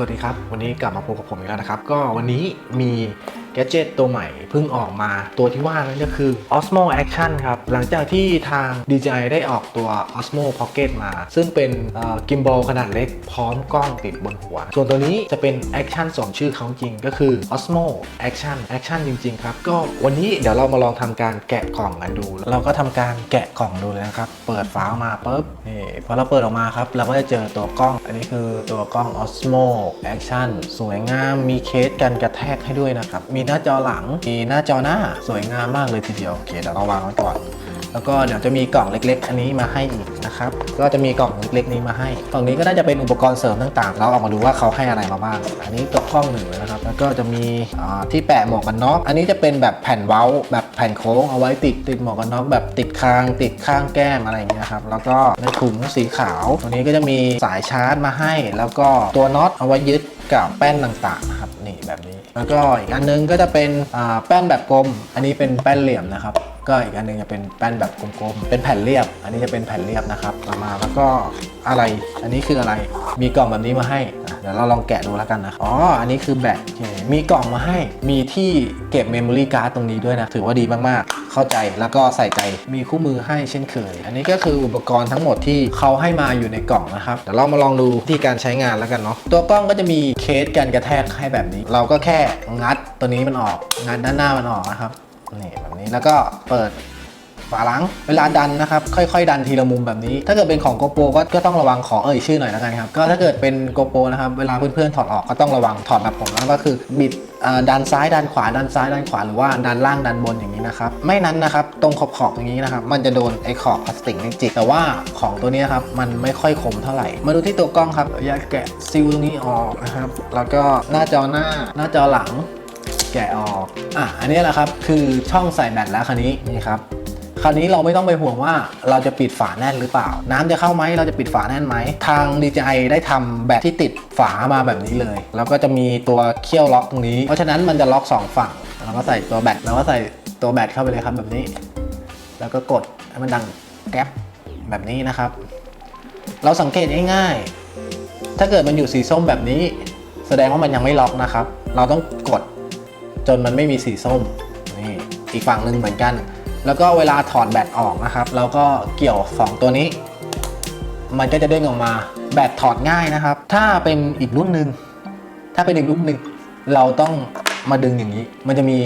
สวัสดีครับ วันนี้กลับมาพบกับผมอีกแล้วนะครับ ก็วันนี้มี แกจ g e t ตัวใหม่เพิ่งออกมาตัวที่ว่านั่นก็คือ Osmo Action ครับ หลังจากที่ทาง DJI ได้ออกตัว Osmo Pocket มา ซึ่งเป็นกิมบอลขนาดเล็กพร้อมกล้องติดบนหัว ส่วนตัวนี้จะเป็น Action สมชื่อเขาจริงก็คือ Osmo Action Action จริง ๆ ครับ ก็วันนี้เดี๋ยวเรามาลองทำการแกะกล่องกันดู เราก็ทำการแกะกล่องดูเลยนะครับ เปิดฝาออกมาปุ๊บนี่พอเราเปิดออกมาครับ เราก็จะเจอตัวกล้อง อันนี้คือตัวกล้อง Osmo Action สวยงามมีเคสกันกระแทกให้ด้วยนะครับมีีหน้าจอหลัง มีหน้าจอหน้าสวยงามมากเลยทีเดียว โอเคเดี๋ยวเราวางไว้ก่อน แล้วก็เดี๋ยวจะมีกล่องเล็ก ๆ อันนี้มาให้อีกนะครับ ก็จะมีกล่องเล็กๆนี้มาให้ กล่องนี้ก็น่าจะเป็นอุปกรณ์เสริมต่างๆ เราออกมาดูว่าเขาให้อะไรมาบ้าง อันนี้ตัวกล้องหนึ่งนะครับ แล้วก็จะมีที่แปะหมวกกันน็อก อันนี้จะเป็นแบบแผ่นเว้าแบบแผ่นโค้งเอาไว้ติดติดหมวกกันน็อกแบบติดคาง ติดข้างแก้มอะไรอย่างเงี้ยครับ แล้วก็ในถุงสีขาวตัวนี้ก็จะมีสายชาร์จมาให้ แล้วก็ตัวน็อตเอาไว้ยึดกับแป้นต่างๆนะครับ นี่แบบนี้ แล้วก็อีกอันนึงก็จะเป็นแป้นแบบกลม อันนี้เป็นแป้นเหลี่ยมนะครับก็อีกอันหนึงจะเป็นแป้นแบบกลมๆ เป็นแผ่นเรียบ อันนี้จะเป็นแผ่นเรียบนะครับต่อมาแล้วก็อะไร อันนี้คืออะไร มีกล่องแบบนี้มาให้อะเดี๋ยวเราลองแกะดูแล้วกันนะ อ๋อ อันนี้คือแบตโอเคมีกล่องมาให้ มีที่เก็บเมมโมรี่การ์ดตรงนี้ด้วยนะ ถือว่าดีมากๆ เข้าใจ แล้วก็ใส่ใจ มีคู่มือให้เช่นเคย อันนี้ก็คืออุปกรณ์ทั้งหมดที่เขาให้มาอยู่ในกล่องนะครับ เดี๋ยวเรามาลองดูที่การใช้งานแล้วกันเนาะ ตัวกล้องก็จะมีเคสกันกระแทกให้แบบนี้ เราก็แค่งัดตัวนี้มันออก งัดด้านหน้ามันออกนะครับ นี่แบบนี้แล้วก็เปิดฝาหลังเวลาดันนะครับค่อย ๆ ดันทีละมุมแบบนี้ ถ้าเกิดเป็นของโกโปก็ก็ต้องระวังขอเอ่ยชื่อหน่อยแล้วกันครับก็ถ้าเกิดเป็นโกโปนะครับเวลาเพื่อนๆถอดออกก็ต้องระวังถอดแบบผมแล้วก็คือบิดดันซ้ายดันขวาดันซ้ายดันขวาหรือว่าดันล่างดันบนอย่างนี้นะครับไม่นั้นนะครับตรงขอบขอบตรงนี้นะครับมันจะโดนไอ้ขอบพลาสติกนี่จิกแต่ว่าของตัวนี้ครับมันไม่ค่อยคมเท่าไหร่ มาดูที่ตัวกล้องครับอยากแกะซิลตรงนี้ออกนะครับแล้วก็หน้าจอหน้าหน้าจอหลัง แกะออกอะอันนี้แหละครับคือช่องใส่แบตแล้วคันนี้นี่ครับคราวนี้เราไม่ต้องไปห่วงว่าเราจะปิดฝาแน่นหรือเปล่า น้ำจะเข้าไหมเราจะปิดฝาแน่นไหม ทาง DJI ได้ทำแบตที่ติดฝามาแบบนี้เลย แล้วก็จะมีตัวเขี้ยวล็อกตรงนี้ เพราะฉะนั้นมันจะล็อกสองฝั่งเราก็ใส่ตัวแบตเราก็ใส่ตัวแบตเข้าไปเลยครับแบบนี้ แล้วก็กดให้มันดังแก๊ปแบบนี้นะครับ เราสังเกตง่ายๆถ้าเกิดมันอยู่สีส้มแบบนี้ แสดงว่ามันยังไม่ล็อกนะครับ เราต้องกด จนมันไม่มีสีส้มนี่อีกฝั่งหนึ่งเหมือนกัน แล้วก็เวลาถอดแบตออกนะครับเราก็เกี่ยว 2 ตัวนี้ มันก็จะเด้งออกมาแบตถอดง่ายนะครับ ถ้าเป็นอีกรุ่นหนึ่งถ้าเป็นอีกรุ่นหนึ่งเราต้องมาดึงอย่างนี้ มันจะมี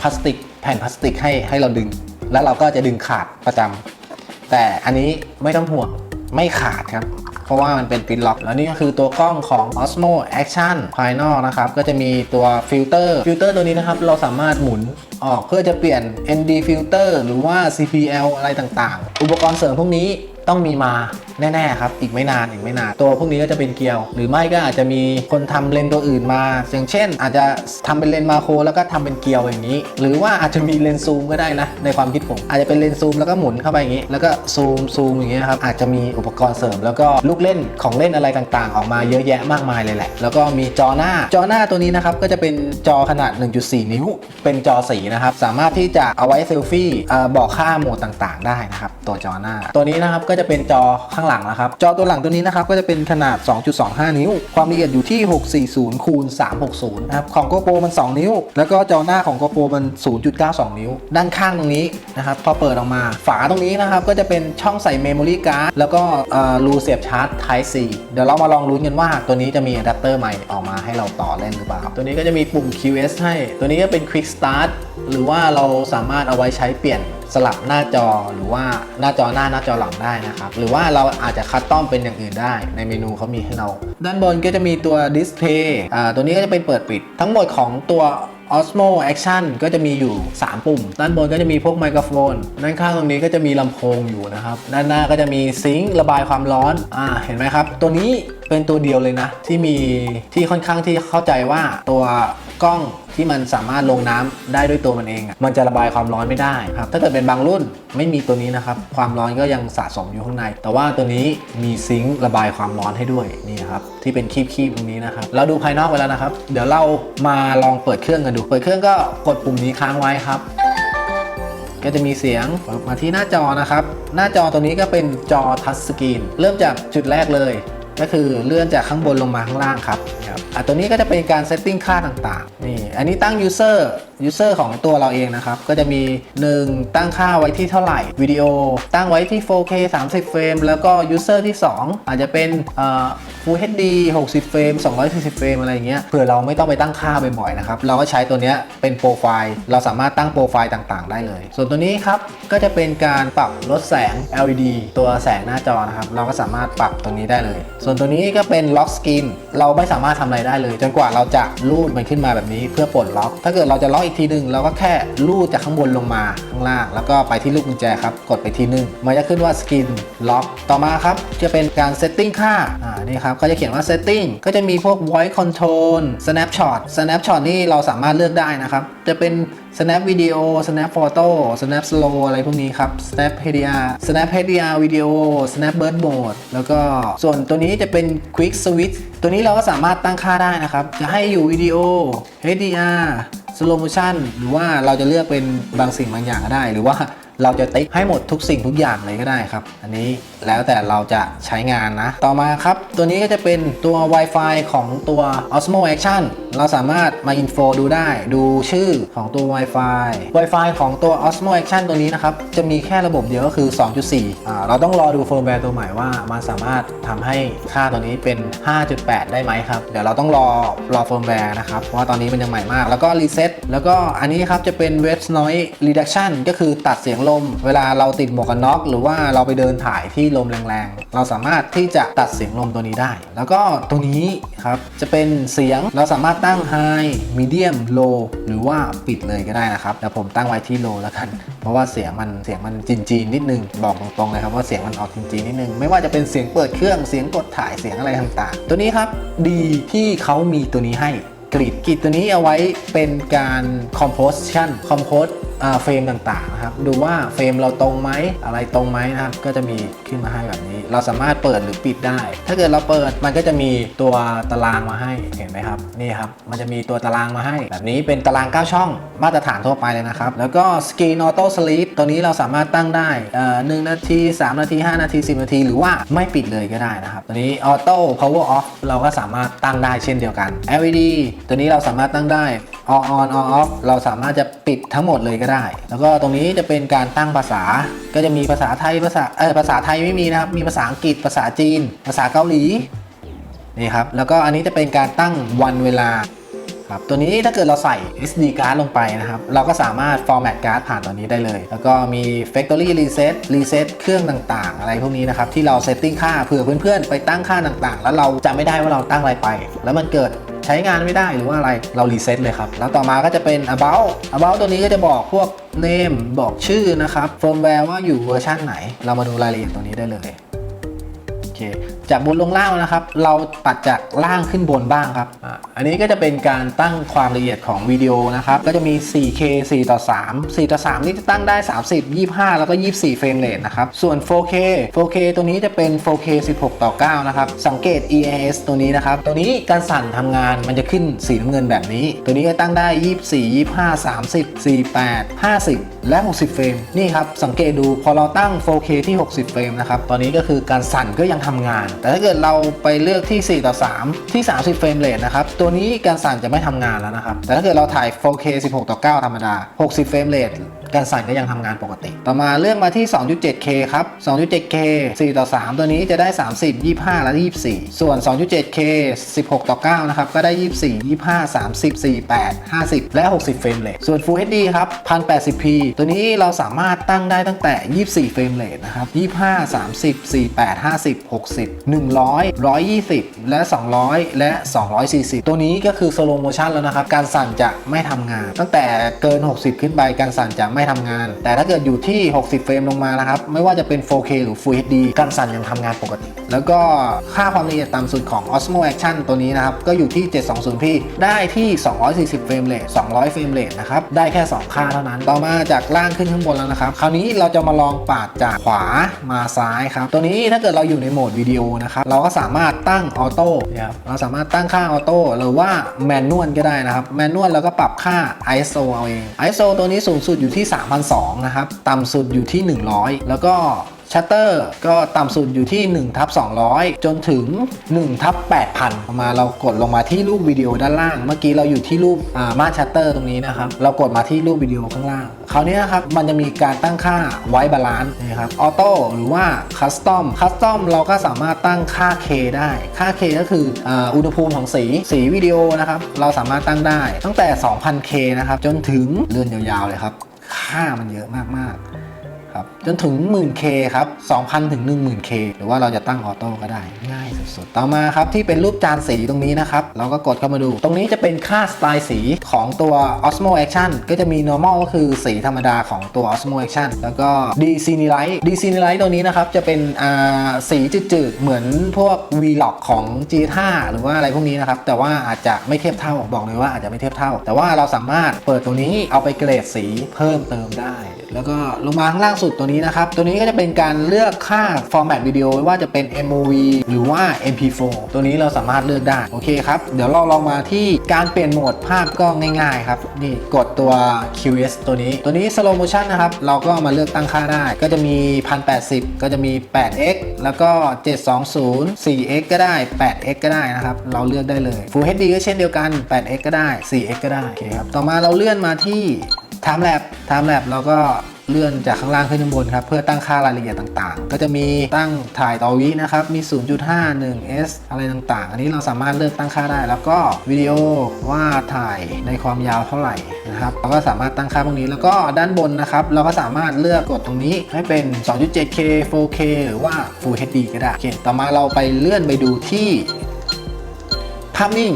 พลาสติกแผ่นพลาสติกให้ให้เราดึง แล้วเราก็จะดึงขาดประจำแต่อันนี้ไม่ต้องห่วงไม่ขาดครับ เพราะว่ามันเป็นปิดล็อกแล้วนี่ก็คือตัวกล้องของ Osmo Action ภายนอกนะครับก็จะมีตัวฟิลเตอร์ฟิลเตอร์ตัวนี้นะครับเราสามารถหมุนออกเพื่อจะเปลี่ยน ND filter หรือว่า CPL อะไรต่างๆ อุปกรณ์เสริมพวกนี้ต้องมีมา แน่ๆครับ อีกไม่นานอีกไม่นานตัวพวกนี้ก็จะเป็นเกลียว หรือไม่ก็อาจจะมีคนทำเลนตัวอื่นมา อย่างเช่น อาจจะทำเป็นเลนมาโครแล้วก็ทำเป็นเกลียวอย่างนี้ หรือว่าอาจจะมีเลนซูมก็ได้นะ ในความคิดผมอาจจะเป็นเลนซูมแล้วก็หมุนเข้าไปอย่างนี้ แล้วก็ซูมซูมอย่างเงี้ยครับอาจจะมีอุปกรณ์เสริม แล้วก็ลูกเล่นของเล่นอะไรต่างๆ ออกมาเยอะแยะมากมายเลยแหละ แล้วก็มีจอหน้าจอหน้าตัวนี้นะครับก็จะเป็นจอขนาด 1.4 นิ้ว เป็นจอสีนะครับสามารถที่จะเอาไว้เซลฟี่บอกค่าโหมดต่างๆ ได้นะครับตัวจอหน้า ตัวนี้นะครับก็จะเป็นจอข้างหลังนะครับ จอตัวหลังตัวนี้นะครับก็จะเป็นขนาด 2.25 นิ้ว ความละเอียดอยู่ที่ 640คูณ360นะครับของ GoPro มัน 2 นิ้ว แล้วก็จอหน้าของ GoPro มัน 0.92 นิ้ว ด้านข้างตรงนี้นะครับพอเปิดออกมาฝาตรงนี้นะครับก็จะเป็นช่องใส่เมมโมรี่การ์ดแล้วก็รูเสียบชาร์จ Type C เดี๋ยวเรามาลองลุ้นกันว่าตัวนี้จะมีอะแดปเตอร์ใหม่ออกมาให้เราต่อเล่นหรือเปล่า ตัวนี้ก็จะมีปุ่ม QS ให้ ตัวนี้ก็เป็น Quick Start หรือว่าเราสามารถเอาไว้ใช้เปลี่ยนสลับหน้าจอหรือว่าหน้าจอหน้าหน้าจอหลังได้นะครับ หรือว่าเราอาจจะคัดต้อมเป็นอย่างอื่นได้ ในเมนูเขามีให้เรา ด้านบนก็จะมีตัวดิสเพย์อ่าตัวนี้ก็จะเป็นเปิดปิด ทั้งหมดของตัว Osmo Action ก็จะมีอยู่ 3 ปุ่ม ด้านบนก็จะมีพวกไมโครโฟน ด้านข้างตรงนี้ก็จะมีลำโพงอยู่นะครับ ด้านหน้าก็จะมีซิงค์ระบายความร้อน อ่า เห็นไหมครับ ตัวนี้เป็นตัวเดียวเลยนะ ที่มีที่ค่อนข้างที่เข้าใจว่าตัว กล้องที่มันสามารถลงน้ำได้ด้วยตัวมันเองอะมันจะระบายความร้อนไม่ได้ครับถ้าเกิดเป็นบางรุ่นไม่มีตัวนี้นะครับความร้อนก็ยังสะสมอยู่ข้างใน แต่ว่าตัวนี้มีซิงค์ระบายความร้อนให้ด้วยนี่ครับที่เป็นคีบๆตรงนี้นะครับเราดูภายนอกไปแล้วนะครับ เดี๋ยวเรามาลองเปิดเครื่องกันดู เปิดเครื่องก็กดปุ่มนี้ค้างไว้ครับก็จะมีเสียงมาที่หน้าจอนะครับ หน้าจอตัวนี้ก็เป็นจอทัชสกรีน เริ่มจากจุดแรกเลย ก็คือเลื่อนจากข้างบนลงมาข้างล่างครับครับอะตัวนี้ก็จะเป็นการเซตติ้งค่าต่างๆนี่อันนี้ตั้ง user user ของตัวเราเองนะครับ ก็จะมี 1 ตั้งค่าไว้ที่เท่าไหร่ วิดีโอ ตั้งไว้ที่ 4K 30 เฟรม แล้วก็ user ที่ 2 อาจจะเป็นเอ่อ Full HD 60 เฟรม 240 เฟรม อะไรอย่างเงี้ยเผื่อเราไม่ต้องไปตั้งค่าบ่อยๆนะครับ เราก็ใช้ตัวเนี้ยเป็นโปรไฟล์ เราสามารถตั้งโปรไฟล์ต่างๆ ได้เลย ส่วนตัวนี้ครับ ก็จะเป็นการปรับลดแสง LED ตัวแสงหน้าจอนะครับ เราก็สามารถปรับตรงนี้ได้เลย ส่วนตัวนี้ก็เป็น Lock Skin เราไม่สามารถทำอะไรได้เลย จนกว่าเราจะลูดมันขึ้นมาแบบนี้เพื่อปลดล็อก ถ้าเกิดเราจะล็อกอีกทีหนึ่งเราก็แค่ลูดจากข้างบนลงมาข้างล่าง แล้วก็ไปที่ลูกกุญแจครับ กดไปทีหนึงมันจะขึ้นว่า Skin Lock ต่อมาครับ จะเป็นการ Setting ค่าอ่านี่ครับก็จะเขียนว่า Setting ก็จะมีพวก Voice Control Snapshot Snapshot นี่เราสามารถเลือกได้นะครับจะเป็น snap video snap photo snap slow อะไรพวกนี้ครับ snap HDR snap HDR video snap bird mode แล้วก็ส่วนตัวนี้จะเป็น quick switch ตัวนี้เราก็สามารถตั้งค่าได้นะครับ จะให้อยู่วิดีโอ HDR slow motion หรือว่าเราจะเลือกเป็นบางสิ่งบางอย่างก็ได้ หรือว่าเราจะติ๊กให้หมดทุกสิ่งทุกอย่างเลยก็ได้ครับ อันนี้แล้วแต่เราจะใช้งานนะ ต่อมาครับ ตัวนี้ก็จะเป็นตัว Wi-Fi ของตัว Osmo Action เราสามารถมา info ดูได้ดูชื่อของตัว Wi-Fi Wi-Fi ของตัว Osmo Action ตัวนี้นะครับ จะมีแค่ระบบเดียวก็คือ 2.4อ่เราต้องรอดูเฟิร์มแวร์ตัวใหม่ว่ามันสามารถทำให้ค่าตัวนี้เป็น 5.8 ได้ไหมครับ เดี๋ยวเราต้องรอรอเฟิร์มแวร์นะครับ เพราะว่าตอนนี้มันยังใหม่มาก แล้วก็รีเซ็ตแล้วก็อันนี้ครับจะเป็น Wave Noise Reduction ก็คือตัดเสียงลม เวลาเราติดหมวกกันน็อกหรือว่าเราไปเดินถ่ายที่ลมแรงๆ เราสามารถที่จะตัดเสียงลมตัวนี้ได้ แล้วก็ตัวนี้ครับ จะเป็นเสียงเราสามารถตั้ง High Medium Low หรือว่าปิดเลยก็ได้นะครับ แต่ผมตั้งไว้ที่ Low แล้วกัน เพราะว่าเสียงมันเสียงมันจีนๆนิดนึง บอกตรงๆเลยครับว่าเสียงมันออกจีนๆนิดนึง ไม่ว่าจะเป็นเสียงเปิดเครื่องเสียงกดถ่ายเสียงอะไรต่างๆ ตัวนี้ครับดีที่เขามีตัวนี้ให้กรีดกรีดตัวนี้เอาไว้เป็นการ composition compose เฟรมต่างๆนะครับดูว่าเฟรมเราตรงไหมอะไรตรงไหมนะครับก็จะมีขึ้นมาให้แบบนี้ เราสามารถเปิดหรือปิดได้ ถ้าเกิดเราเปิดมันก็จะมีตัวตารางมาให้เห็นไหมครับนี่ครับมันจะมีตัวตารางมาให้ แบบนี้เป็นตาราง 9 ช่องมาตรฐานทั่วไปเลยนะครับ แล้วก็ Screen Auto Sleep ตัวนี้เราสามารถตั้งได้หนึ่งนาที 3 นาที 5 นาที 10 นาที หรือว่าไม่ปิดเลยก็ได้นะครับ ตัวนี้ Auto Power Off เราก็สามารถตั้งได้เช่นเดียวกัน LED ตัวนี้เราสามารถตั้งได้ on on on off เราสามารถจะปิดทั้งหมดเลยก็ได้ แล้วก็ตรงนี้จะเป็นการตั้งภาษา ก็จะมีภาษาไทยภาษาเออภาษาไทยไม่มีนะครับ มีภาษาอังกฤษภาษาจีน ภาษาเกาหลีนี่ครับ แล้วก็อันนี้จะเป็นการตั้งวันเวลาครับตัวนี้ถ้าเกิดเราใส่ SD card ลงไปนะครับ เราก็สามารถ format card ผ่านตัวนี้ได้เลย แล้วก็มี factory reset reset เครื่องต่างๆ อะไรพวกนี้นะครับ ที่เรา setting ค่าเผื่อเพื่อนๆ ไปตั้งค่าต่างๆ แล้วเราจำไม่ได้ว่าเราตั้งอะไรไป แล้วมันเกิด ใช้งานไม่ได้หรือว่าอะไรเรารีเซ็ตเลยครับแล้วต่อมาก็จะเป็น about about ตัวนี้ก็จะบอกพวก name บอกชื่อนะครับ firmware ว่าอยู่เวอร์ชันไหน เรามาดูรายละเอียดตัวนี้ได้เลยโอเค จากบนลงล่างนะครับ เราปัดจากล่างขึ้นบนบ้างครับอะอันนี้ก็จะเป็นการตั้งความละเอียดของวิดีโอนะครับ ก็จะมี 4K 4 ต่อ 3 4 ต่อ 3 นี่จะตั้งได้ 30 25 แล้วก็ 24 เฟรมเรทนะครับ ส่วน 4K 4K ตัวนี้จะเป็น 4K 16 ต่อ 9 นะครับ สังเกต EAS ตัวนี้นะครับ ตัวนี้การสั่นทำงานมันจะขึ้นสีน้ำเงินแบบนี้ ตัวนี้ก็ตั้งได้ 24 25 30 48 50 และ 60 เฟรม นี่ครับ สังเกตดูพอเราตั้ง 4K ที่ 60 เฟรมนะครับ ตอนนี้ก็คือการสั่นก็ยังทำงานแต่ถ้าเกิดเราไปเลือกที่ 4 ต่อ 3 ที่ 30 เฟรมเรทนะครับ ตัวนี้การสั่นจะไม่ทำงานแล้วนะครับ แต่ถ้าเกิดเราถ่าย 4K 16 ต่อ 9 ธรรมดา 60 เฟรมเรท การสั่นก็ยังทำงานปกติ ต่อมาเลือกมาที่ 2.7K ครับ 2.7K 4 ต่อ 3 ตัวนี้จะได้ 30 25 และ 24 ส่วน 2.7K 16 ต่อ 9 นะครับ ก็ได้ 24 25 30 48 50 และ 60 เฟรมเรทส่วน Full HD ครับ 1080p ตัวนี้เราสามารถตั้งได้ตั้งแต่ 24 เฟรมเรทนะครับ 25 30 48 50 60 100 120 และ 200 และ 240 ตัวนี้ก็คือ slow motion แล้วนะครับ การสั่นจะไม่ทำงาน ตั้งแต่เกิน 60 ขึ้นไป การสั่นจะไไม่ทำงาน แต่ถ้าเกิดอยู่ที่ 60 เฟรมลงมานะครับ ไม่ว่าจะเป็น 4K หรือ Full HD การสั่นยังทำงานปกติ แล้วก็ค่าความละเอียดต่ำสุดของ Osmo Action ตัวนี้นะครับ ก็อยู่ที่ 720p ได้ที่ 240 เฟรมเรท200 เฟรมเรทนะครับ ได้แค่ 2 ค่าเท่านั้น ต่อมาจากล่างขึ้นข้างบนแล้วนะครับ คราวนี้เราจะมาลองปาดจากขวามาซ้ายครับ ตัวนี้ถ้าเกิดเราอยู่ในโหมดวิดีโอนะครับ เราก็สามารถตั้งออโต้นะครับ เราสามารถตั้งค่าออโต้หรือว่าแมนนวลก็ได้นะครับ แมนนวลเราก็ปรับค่า ISO เอาเอง ISO ตัวนี้สูงสุดอยู่ที่3,200นะครับ ต่ำสุดอยู่ที่ 100 แล้วก็ชัตเตอร์ก็ต่ำสุดอยู่ที่1ทับ200 จนถึง1ทับ8,000 มาเรากดลงมาที่รูปวิดีโอด้านล่าง เมื่อกี้เราอยู่ที่รูปอ่าม่านชัตเตอร์ตรงนี้นะครับ เรากดมาที่รูปวิดีโอข้างล่าง คราวนี้นะครับ มันจะมีการตั้งค่าไว้บาลานซ์นะครับ ออโต้หรือว่าคัสตอม คัสตอมเราก็สามารถตั้งค่า K ได้ ค่า K ก็คืออ,อุณหภูมิของสี สีวิดีโอนะครับ เราสามารถตั้งได้ ตั้งแต่ 2,000K นะครับ จนถึงเลื่อนยาวๆเลยครับ ค่ามันเยอะมากๆ ครับ จนถึง 10,000K ครับ 2,000 ถึง 10,000K หรือว่าเราจะตั้งออโต้ก็ได้ ง่ายสุดๆ ต่อมาครับ ที่เป็นรูปจานสีตรงนี้นะครับ เราก็กดเข้ามาดู ตรงนี้จะเป็นค่าสไตล์สีของตัว Osmo Action ก็จะมี normal ก็คือสีธรรมดาของตัว Osmo Action แล้วก็ Decenilize Decenilize ตัวนี้นะครับ จะเป็นสีจืดๆ เหมือนพวก Vlog ของ G5 หรือว่าอะไรพวกนี้นะครับ แต่ว่าอาจจะไม่เทียบเท่าบอกเลยว่าอาจจะไม่เทียบเท่า แต่ว่าเราสามารถเปิดตัวนี้เอาไปเกรดสีเพิ่มเติมได้แล้วก็ลงมาข้างล่างสุดตัวนี้นะครับ ตัวนี้ก็จะเป็นการเลือกค่า format วิดีโอว่าจะเป็น MOV หรือว่า MP4 ตัวนี้เราสามารถเลือกได้ โอเคครับ เดี๋ยวเราลองมาที่การเปลี่ยนโหมดภาพก็ง่ายๆครับ นี่กดตัว QS ตัวนี้ ตัวนี้ slow motion นะครับ เราก็มาเลือกตั้งค่าได้ ก็จะมี 1080 ก็จะมี 8x แล้วก็ 720 4x ก็ได้ 8x ก็ได้นะครับ เราเลือกได้เลย Full HD ก็เช่นเดียวกัน 8x ก็ได้ 4x ก็ได้ โอเคครับ ต่อมาเราเลื่อนมาที่ Time Lab Time Lab เราก็เลื่อนจากข้างล่างขึ้นข้างบนครับ เพื่อตั้งค่ารายละเอียดต่างๆ ก็จะมีตั้งถ่ายต่อวินะครับ มี 0.5 1s อะไรต่างๆ อันนี้เราสามารถเลือกตั้งค่าได้ แล้วก็วิดีโอว่าถ่ายในความยาวเท่าไหร่นะครับ เราก็สามารถตั้งค่าพวกนี้ แล้วก็ด้านบนนะครับ เราก็สามารถเลือกกดตรงนี้ให้เป็น 2.7k 4k หรือว่า Full HD ก็ได้โอเคต่อมาเราไปเลื่อนไปดูที่ภาพนิ่ง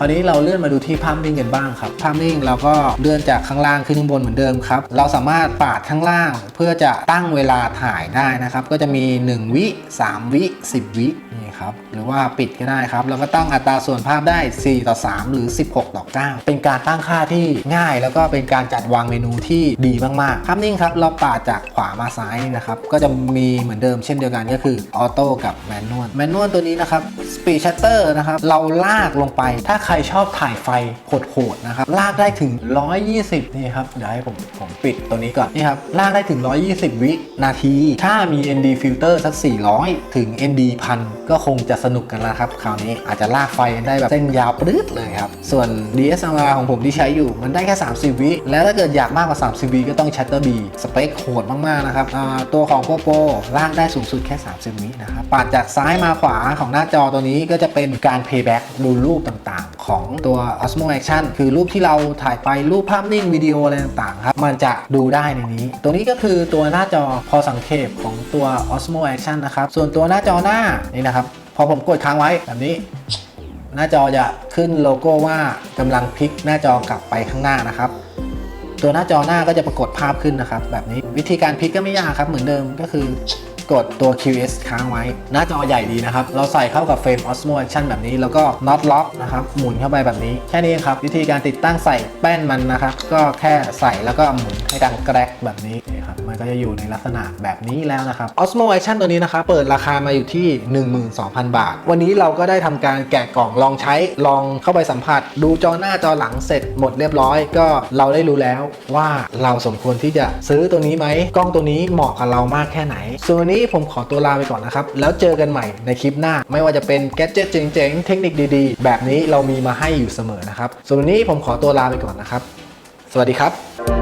ราวนี้เราเลื่อนมาดูที่ภาพนิ่งกันบ้างครับภาพนิ่งเราก็เลื่อนจากข้างล่างขึ้นข้างบนเหมือนเดิมครับ เราสามารถปาดข้างล่างเพื่อจะตั้งเวลาถ่ายได้นะครับ ก็จะมี 1 วิ 3 วิ 10 วินี่ครับหรือว่าปิดก็ได้ครับ แล้วก็ตั้งอัตราส่วนภาพได้ 4 ต่อ 3 หรือ 16 ต่อ 9 เป็นการตั้งค่าที่ง่าย แล้วก็เป็นการจัดวางเมนูที่ดีมากๆ ภาพนิ่งครับ เราปาดจากขวามาซ้ายนะครับ ก็จะมีเหมือนเดิมเช่นเดียวกันก็คือออโต้กับแมนนวลแมนนวลตัวนี้นะครับ Speed Shutter นะครับเราลากลงไปถ้ารชอบถ่ายไฟโหดๆนะครับลากได้ถึง 120 นี่ครับเดี๋ยวให้ผมผมปิดตัวนี้ก่อนนี่ครับลากได้ถึง 120 วินาที ถ้ามี ND filter สัก 400 ถึง ND 1000ก็คงจะสนุกกันแล้วครับ คราวนี้อาจจะลากไฟได้แบบเส้นยาวปรื๊ดเลยครับ ส่วน DSLR ของผมที่ใช้อยู่มันได้แค่ 30 วิ แล้วถ้าเกิดอยากมากกว่า 30 วิก็ต้อง Shutter B สเปคโหดมากๆนะครับตัวของ GoPro ลากได้สูงสุดแค่ 30 วินะครับปาดจากซ้ายมาขวาของหน้าจอตัวนี้ก็จะเป็นการ playback ดูรูปต่างๆของตัว Osmo Action คือรูปที่เราถ่ายไปรูปภาพนิ่งวิดีโออะไรต่างๆครับ มันจะดูได้ในนี้ ตัวนี้ก็คือตัวหน้าจอพอสังเขปของตัว Osmo Action นะครับ ส่วนตัวหน้าจอหน้านี่นะครับ พอผมกดค้างไว้แบบนี้หน้าจอจะขึ้นโลโก้ว่ากำลังพลิกหน้าจอกลับไปข้างหน้านะครับ ตัวหน้าจอหน้าก็จะปรากฏภาพขึ้นนะครับ แบบนี้วิธีการพลิกก็ไม่ยากครับ เหมือนเดิมก็คือ กดตัว QS ค้างไว้ หน้าจอใหญ่ดีนะครับ เราใส่เข้ากับเฟรม Osmo Action แบบนี้ แล้วก็ Not Lock นะครับ หมุนเข้าไปแบบนี้ แค่นี้ครับ วิธีการติดตั้งใส่แป้นมันนะครับ ก็แค่ใส่แล้วก็หมุนให้ดังแกรกแบบนี้นะครับ มันก็จะอยู่ในลักษณะแบบนี้แล้วนะครับ Osmo Action ตัวนี้นะครับ เปิดราคามาอยู่ที่ 12,000 บาท วันนี้เราก็ได้ทำการแกะกล่องลองใช้ ลองเข้าไปสัมผัส ดูจอหน้าจอหลังเสร็จหมดเรียบร้อย ก็เราได้รู้แล้วว่าเราสมควรที่จะซื้อตัวนี้ไหม กล้องตัวนี้เหมาะกับเรามากแค่ไหนส่วนวันนี้ผมขอตัวลาไปก่อนนะครับ แล้วเจอกันใหม่ในคลิปหน้า ไม่ว่าจะเป็นแก๊เจิตเจ๋งๆ เทคนิคดีๆ แบบนี้เรามีมาให้อยู่เสมอนะครับส่วนวันนี้ผมขอตัวลาไปก่อนนะครับ สวัสดีครับ